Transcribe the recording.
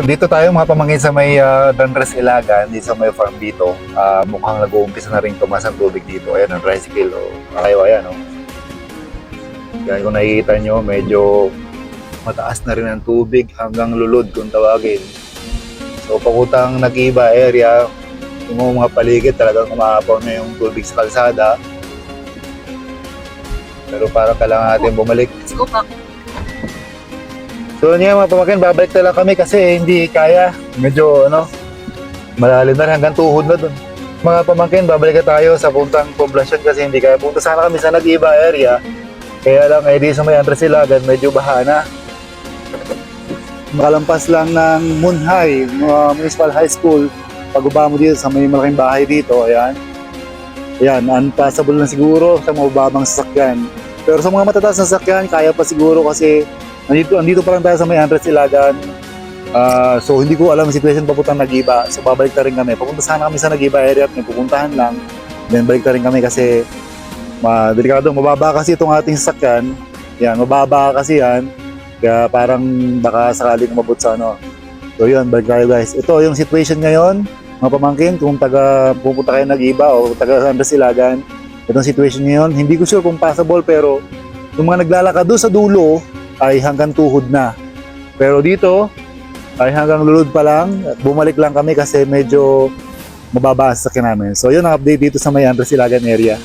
Dito tayo mga pamangkin sa may uh, Danres Ilagan, dito sa may farm dito. Ah, mukhang nag-uumpisa na rin tumas ang tubig dito. Ayan ang tricycle. Oh. Ayaw, ayan. Oh. Yan kung nakikita nyo, medyo mataas na rin ang tubig hanggang lulod kung tawagin. So pagutang nag-iba area, yung mga paligid talagang umaapaw na yung tubig sa kalsada. Pero parang kailangan natin bumalik Let's go back. So yun nga mga pamangkin, babalik na lang kami kasi hindi kaya. Medyo ano, malalim na hanggang tuhod na dun. Mga pamangkin, babalik na tayo sa puntang poblasyon kasi hindi kaya. Punta sana kami sa nag-iba area. Kaya lang, eh di sa may Andres Ilagan, medyo baha na. Makalampas lang ng Moon High, mga Municipal High School. Pag mo dito sa may malaking bahay dito, ayan. Ayan, unpassable na siguro sa mababang sasakyan. Pero sa mga matataas na sasakyan, kaya pa siguro kasi Nandito, andito pa lang tayo sa may Andres Ilagan. Ah, so hindi ko alam ang situation papuntang Nagiba. So babalik na rin kami. Papunta sana kami sa Nagiba area at may pupuntahan lang. Then balik na rin kami kasi ma delikado, mababa kasi itong ating sasakyan. Yan, mababa kasi yan. Kaya parang baka sakaling umabot sa ano. So yun, balik tayo guys. Ito yung situation ngayon, mga pamangkin, kung taga pupunta kayo Nagiba o taga Andres Ilagan. Itong situation ngayon, hindi ko sure kung possible pero yung mga naglalakad doon sa dulo, ay hanggang tuhod na. Pero dito ay hanggang lulod pa lang bumalik lang kami kasi medyo mababa sa sakyan. So yun ang update dito sa may Andres Ilagan area.